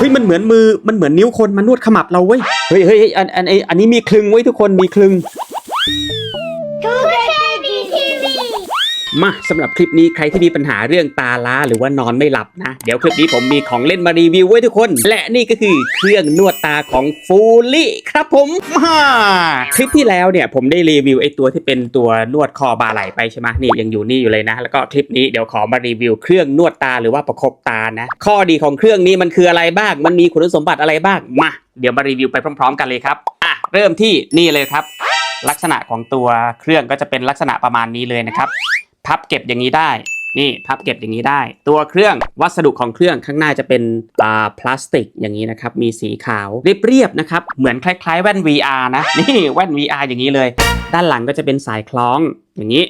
เฮ้ยมันเหมือนมือมันเหมือนนิ้วคนมานวดขมับเราเว้ยเฮ้ยเฮ้ยอันอันอันอันนี้มีคลึงไว้ทุกคนมีคลึง มาสำหรับคลิปนี้ใครที่มีปัญหาเรื่องตาล้าหรือว่านอนไม่หลับนะ เดี๋ยวคลิปนี้ผมมีของเล่นมารีวิวไว้ทุกคน และนี่ก็คือเครื่องนวดตาของฟูลี่ครับผมมาคลิปที่แล้วเนี่ยผมได้รีวิวไอตัวที่เป็นตัวนวดคอบาไหลไปใช่ไหมนี่ยังอยู่นี่อยู่เลยนะ แล้วก็คลิปนี้เดี๋ยวขอมารีวิวเครื่องนวดตาหรือว่าประคบตานะ ข้อดีของเครื่องนี้มันคืออะไรบ้าง มันมีคุณสมบัติอะไรบ้างมาเดี๋ยวมารีวิวไปพร้อม ๆ กันเลยครับอะเริ่มที่นี่เลยครับ ลักษณะของตัวเครื่องก็จะเป็นลักษณะประมาณนี้เลยนะครับ พับเก็บอย่างนี้ได้ นี่พับเก็บอย่างนี้ได้ ตัวเครื่องวัสดุของเครื่องข้างหน้าจะเป็นอ่าพลาสติกอย่างนี้นะครับ มีสีขาวเรียบๆนะครับ เหมือนคล้ายๆแว่น VR นะ นี่แว่น VR อย่างนี้เลย ด้านหลังก็จะเป็นสายคล้องอย่างนี้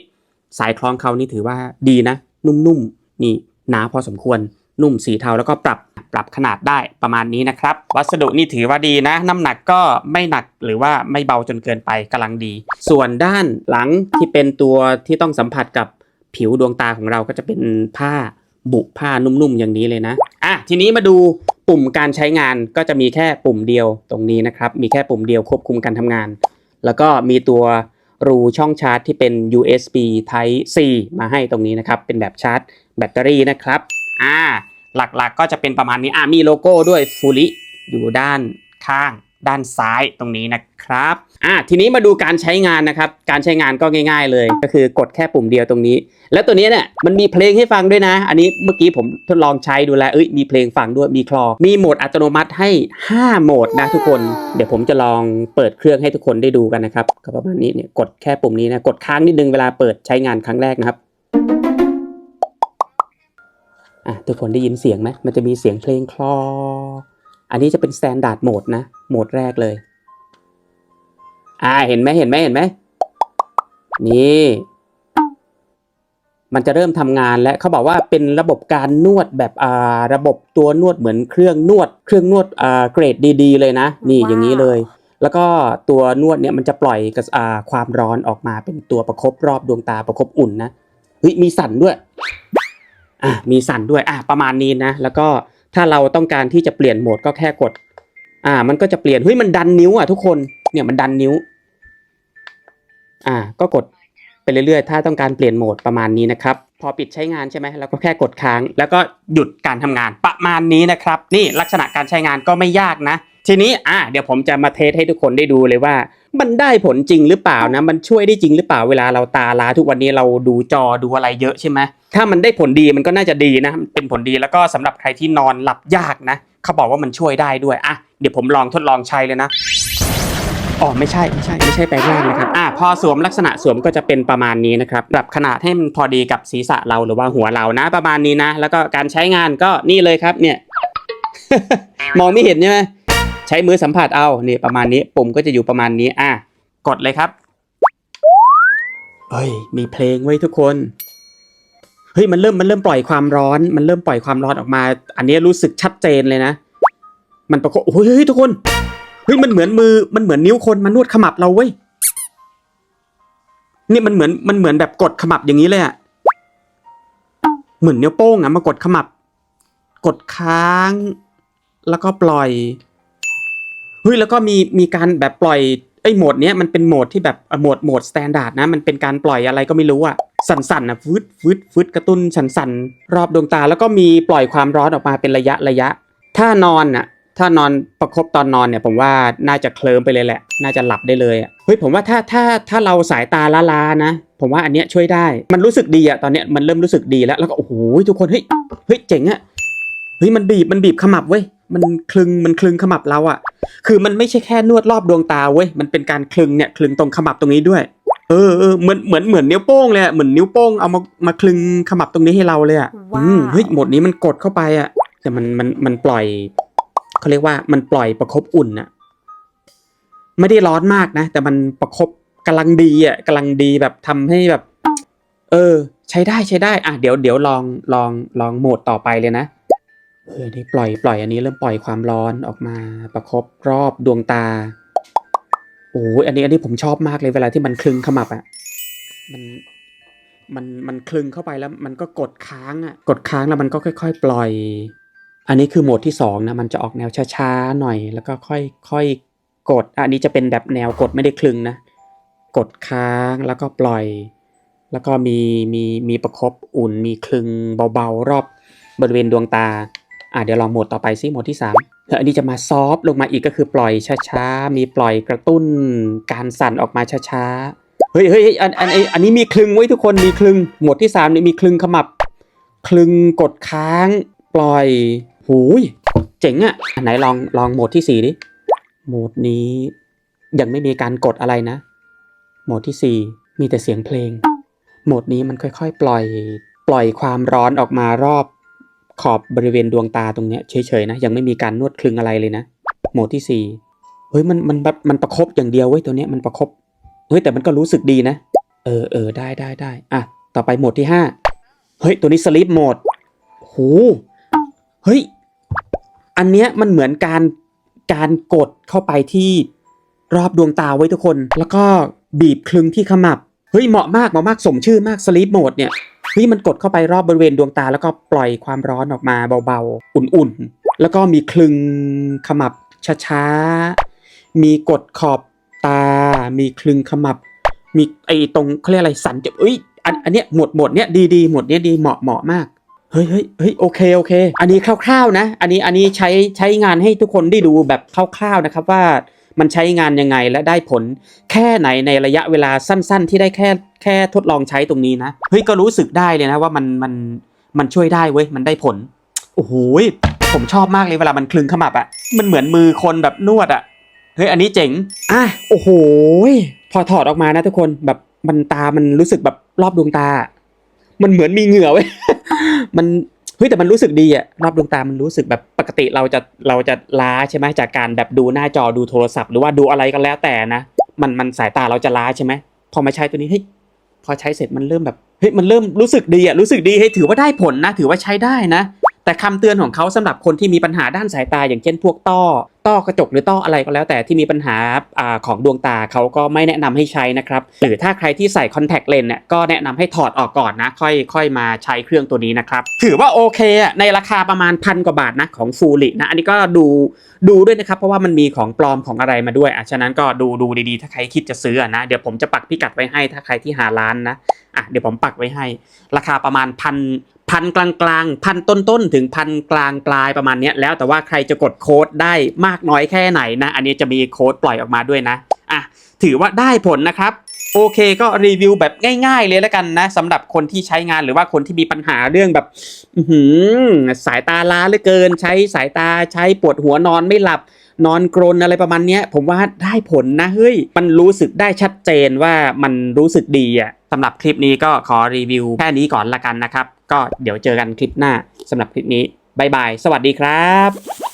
สายคล้องเขานี่ถือว่าดีนะ นุ่มๆ นี่หนาพอสมควร นุ่มสีเทาแล้วก็ปรับปรับขนาดได้ประมาณนี้นะครับ วัสดุนี่ถือว่าดีนะ น้ำหนักก็ไม่หนักหรือว่าไม่เบาจนเกินไปกำลังดี ส่วนด้านหลังที่เป็นตัวที่ต้องสัมผัสกับ ผิวดวงตาของเราก็จะเป็นผ้าบุผ้านุ่มๆอย่างนี้เลยนะอะทีนี้มาดูปุ่มการใช้งานก็จะมีแค่ปุ่มเดียวตรงนี้นะครับ มีแค่ปุ่มเดียวควบคุมการทำงาน แล้วก็มีตัวรูช่องชาร์จที่เป็น USB Type C มาให้ตรงนี้นะครับ เป็นแบบชาร์จแบตเตอรี่นะครับอ่าหลักๆก็จะเป็นประมาณนี้อ่ามีโลโก้ด้วยฟูลิอยู่ด้านข้าง ด้านซ้ายตรงนี้นะครับอ่าทีนี้มาดูการใช้งานนะครับ การใช้งานก็ง่าย ๆ เลย ก็คือกดแค่ปุ่มเดียวตรงนี้ แล้วตัวนี้เนี่ยมันมีเพลงให้ฟังด้วยนะ อันนี้เมื่อกี้ผมทดลองใช้ดูแลเอ้ยมีเพลงฟังด้วยมีคลอ มีโหมดอัตโนมัติให้ 5 โหมดนะทุกคน เดี๋ยวผมจะลองเปิดเครื่องให้ทุกคนได้ดูกันนะครับก็ประมาณนี้เนี่ยกดแค่ปุ่มนี้นะกดค้างนิดนึงเวลาเปิดใช้งานครั้งแรกนะครับอะทุกคนได้ยินเสียงไหมมันจะมีเสียงเพลงคลอ อันนี้จะเป็น standard mode นะ โหมดแรกเลย อ่า เห็นไหมเห็นไหมเห็นไหม นี่ มันจะเริ่มทำงานแล้วเขาบอกว่าเป็นระบบการนวดแบบอ่าระบบตัวนวดเหมือนเครื่องนวด เครื่องนวดอ่าเกรดดีๆ เลยนะ นี่อย่างนี้เลย แล้วก็ตัวนวดเนี่ยมันจะปล่อยกระอ่าความร้อนออกมาเป็นตัวประคบรอบดวงตาประคบอุ่นนะเฮ้ยมีสั่นด้วย อะมีสั่นด้วยอะประมาณนี้นะ แล้วก็ ถ้าเราต้องการที่จะเปลี่ยนโหมดก็แค่กด อ่า มันก็จะเปลี่ยนเฮ้ยมันดันนิ้วอะทุกคนเนี่ยมันดันนิ้ว อ่า ก็กดไปเรื่อยๆ ถ้าต้องการเปลี่ยนโหมดประมาณนี้นะครับ พอปิดใช้งานใช่ไหมเราก็แค่กดค้าง แล้วก็หยุดการทำงานประมาณนี้นะครับ นี่ลักษณะการใช้งานก็ไม่ยากนะ ทีนี้อะเดี๋ยวผมจะมาเทสให้ทุกคนได้ดูเลยว่า มันได้ผลจริงหรือเปล่านะมันช่วยได้จริงหรือเปล่าเวลาเราตาล้าทุกวันนี้เราดูจอดูอะไรเยอะใช่ไหมถ้ามันได้ผลดีมันก็น่าจะดีนะเป็นผลดีแล้วก็สำหรับใครที่นอนหลับยากนะ เขาบอกว่ามันช่วยได้ด้วยอะเดี๋ยวผมลองทดลองใช้เลยนะอ๋อไม่ใช่ไม่ใช่ไม่ใช่แปลงร่างนะครับอะพอสวมลักษณะสวมก็จะเป็นประมาณนี้นะครับปรับขนาดให้มันพอดีกับศีรษะเราหรือว่าหัวเรานะ ประมาณนี้นะ แล้วก็การใช้งานก็นี่เลยครับเนี่ย มองไม่เห็นใช่ไหม ใช้มือสัมผัสเอานี่ประมาณนี้ปุ่มก็จะอยู่ประมาณนี้อะกดเลยครับเฮ้ยมีเพลงไว้ทุกคนเฮ้ยมันเริ่มมันเริ่มปล่อยความร้อน มันเริ่มปล่อยความร้อนออกมา อันนี้รู้สึกชัดเจนเลยนะ มันประกบโอ้ยเฮ้ยทุกคนเฮ้ยมันเหมือนมือมันเหมือนนิ้วคนมานวดขมับเราเว้ยนี่มันเหมือนมันเหมือนแบบกดขมับอย่างนี้เลยอะเหมือนนิ้วโป้งอะมากดขมับ กดค้าง แล้วก็ปล่อย เฮ้ยแล้วก็มีมีการแบบปล่อยไอ้โหมดเนี้ยมันเป็นโหมดที่แบบโหมดโหมดสแตนดาร์ดนะมันเป็นการปล่อยอะไรก็ไม่รู้อะสั่นๆอะฟึดฟึดฟึดกระตุ้นสั่นๆรอบดวงตา แล้วก็มีปล่อยความร้อนออกมาเป็นระยะระยะ ถ้านอนอะถ้านอนประคบตอนนอนเนี่ยผมว่าน่าจะเคลิ้มไปเลยแหละ น่าจะหลับได้เลยอะเฮ้ยผมว่าถ้าถ้าถ้าเราสายตาล้าๆนะ ผมว่าอันเนี้ยช่วยได้ มันรู้สึกดีอะตอนเนี้ยมันเริ่มรู้สึกดีแล้วแล้วก็โอ้โหทุกคนเฮ้ยเฮ้ยเจ๋งอะเฮ้ยมันบีบมันบีบขมับเว้ย มันคลึงมันคลึงขมับเราอะคือมันไม่ใช่แค่นวดรอบดวงตาเว้ยมันเป็นการคลึงเนี่ยคลึงตรงขมับตรงนี้ด้วยเออเออเหมือนเหมือนเหมือนนิ้วโป้งเลยอะเหมือนนิ้วโป้งเอามามาคลึงขมับตรงนี้ให้เราเลยอะว้าวอืมเฮ้ยโหมดนี้มันกดเข้าไปอะแต่มันมันมันปล่อยเขาเรียกว่ามันปล่อยประคบอุ่นอะไม่ได้ร้อนมากนะ แต่มันประคบกำลังดีอะกำลังดีแบบทำให้แบบ เออ ใช้ได้ใช้ได้ อะเดี๋ยวเดี๋ยวลองลองลองโหมดต่อไปเลยนะเออนี่ปล่อยปล่อยอันนี้เริ่มปล่อยความร้อนออกมาประคบรอบดวงตาโอ้ยอันนี้อันนี้ผมชอบมากเลยเวลาที่มันคลึงขมับอะมันมันมันคลึงเข้าไปแล้วมันก็กดค้างอะกดค้างแล้วมันก็ค่อย ๆ ปล่อย อันนี้คือโหมดที่สองนะมันจะออกแนวช้าๆหน่อย แล้วก็ค่อยค่อยกด อันนี้จะเป็นแบบแนวกดไม่ได้คลึงนะกดค้างแล้วก็ปล่อย แล้วก็มีมีมีประคบอุ่นมีคลึงเบาๆรอบบริเวณดวงตา อะเดี๋ยวลองโหมดต่อไปซิโหมดที่สามแล้วอันนี้จะมาซอฟต์ลงมาอีกก็คือปล่อยช้าๆ มีปล่อยกระตุ้น การสั่นออกมาช้าๆ เฮ้ยเฮ้ยอันอันอันอันนี้มีคลึงไว้ทุกคนมีคลึงโหมดที่สามนี่มีคลึงขมับ คลึงกดค้าง ปล่อยหูยเจ๋งอะ่ะอันไหนลองลองโหมดที่สี่ดิ โหมดนี้ยังไม่มีการกดอะไรนะ โหมดที่สี่มีแต่เสียงเพลง โหมดนี้มันค่อยๆ ปล่อย ปล่อยความร้อนออกมารอบ ขอบบริเวณดวงตาตรงเนี้ยเฉยๆนะยังไม่มีการนวดคลึงอะไรเลยนะโหมดที่สี่เฮ้ยมันมันแบบมันประคบอย่างเดียวเว้ยตัวเนี้ยมันประคบเฮ้ยแต่มันก็รู้สึกดีนะ เออเออได้ได้ได้อะต่อไปโหมดที่ห้าเฮ้ยตัวนี้สลิปโหมดโหเฮ้ยอันเนี้ยมันเหมือนการการกดเข้าไปที่รอบดวงตาไว้ทุกคน แล้วก็บีบคลึงที่ขมับ เฮ้ยเหมาะมากเหมาะมากสมชื่อมากสลีปโหมดเนี่ยเฮ้ยมันกดเข้าไปรอบบริเวณดวงตา แล้วก็ปล่อยความร้อนออกมาเบาๆ อุ่นๆ แล้วก็มีคลึงขมับช้าๆ มีกดขอบตา มีคลึงขมับ มีไอ้ตรงเขาเรียกอะไรสันจะเอ้ยอันอันเนี้ยหมดหมดเนี้ยดีดีหมดเนี้ยดีเหมาะเหมาะมากเฮ้ยเฮ้ยเฮ้ยโอเคโอเค อันนี้คร่าวๆนะ อันนี้อันนี้ใช้ใช้งานให้ทุกคนได้ดูแบบคร่าวๆนะครับว่า มันใช้งานยังไงและได้ผลแค่ไหนในระยะเวลาสั้น ๆ ที่ได้แค่แค่ทดลองใช้ตรงนี้นะเฮ้ยก็รู้สึกได้เลยนะว่ามันมันมันช่วยได้เว้ยมันได้ผลโอ้โหผมชอบมากเลยเวลามันคลึงขมับอะมันเหมือนมือคนแบบนวดอะเฮ้ยอันนี้เจ๋งอะโอ้โหพอถอดออกมานะทุกคนแบบมันตามันรู้สึกแบบรอบดวงตา มันเหมือนมีเหงื่อเว้ยมันเฮ้ยแต่มันรู้สึกดีอะรอบดวงตามันรู้สึกแบบ ปกติเราจะเราจะล้าใช่ไหมจากการแบบดูหน้าจอดูโทรศัพท์หรือว่าดูอะไรก็แล้วแต่นะมันมันสายตาเราจะล้าใช่ไหมพอมาใช้ตัวนี้เฮ้ยพอใช้เสร็จมันเริ่มแบบเฮ้ยมันเริ่มรู้สึกดีอะรู้สึกดีเฮ้ยถือว่าได้ผลนะ ถือว่าใช้ได้นะ แต่คำเตือนของเขาสำหรับคนที่มีปัญหาด้านสายตา อย่างเช่นพวกต้อ ต้อกระจกหรือต้ออะไรก็แล้ว แต่ที่มีปัญหาอของดวงตาเขาก็ไม่แนะนำให้ใช้นะครับ หรือถ้าใครที่ใส่คอนแทคเลนส์เนี่ยก็แนะนำให้ถอดออกก่อนนะ ค่อยค่อยมาใช้เครื่องตัวนี้นะครับ ถือว่าโอเคอะในราคาประมาณพันกว่าบาทนะของฟูลินะ อันนี้ก็ดูดูด้วยนะครับ เพราะว่ามันมีของปลอมของอะไรมาด้วยอะฉะนั้นก็ดูดูดีๆ ถ้าใครคิดจะซื้อนะเดี๋ยวผมจะปักพิกัดไว้ให้ถ้าใครที่หาร้านนะอะเดี๋ยวผมปักไว้ให้ ราคาประมาณพัน พันกลางกลางๆพันต้นต้นๆ ถึงพันกลางปลายประมาณนี้แล้วแต่ว่าใครจะกดโค้ดได้มากน้อยแค่ไหนนะ อันนี้จะมีโค้ดปล่อยออกมาด้วยนะอะถือว่าได้ผลนะครับโอเคก็รีวิวแบบง่ายๆเลยแล้วกันนะสำหรับคนที่ใช้งานหรือว่าคนที่มีปัญหาเรื่องแบบหืสายตาล้าเหลือเกิน ใช้สายตาใช้ปวดหัวนอนไม่หลับนอนกรนอะไรประมาณนี้ผมว่าได้ผลนะเฮ้ยมันรู้สึกได้ชัดเจนว่ามันรู้สึกดีอะสำหรับคลิปนี้ก็ขอรีวิวแค่นี้ก่อนละกันนะครับ ก็เดี๋ยวเจอกันคลิปหน้าสำหรับคลิปนี้บายบาย สวัสดีครับ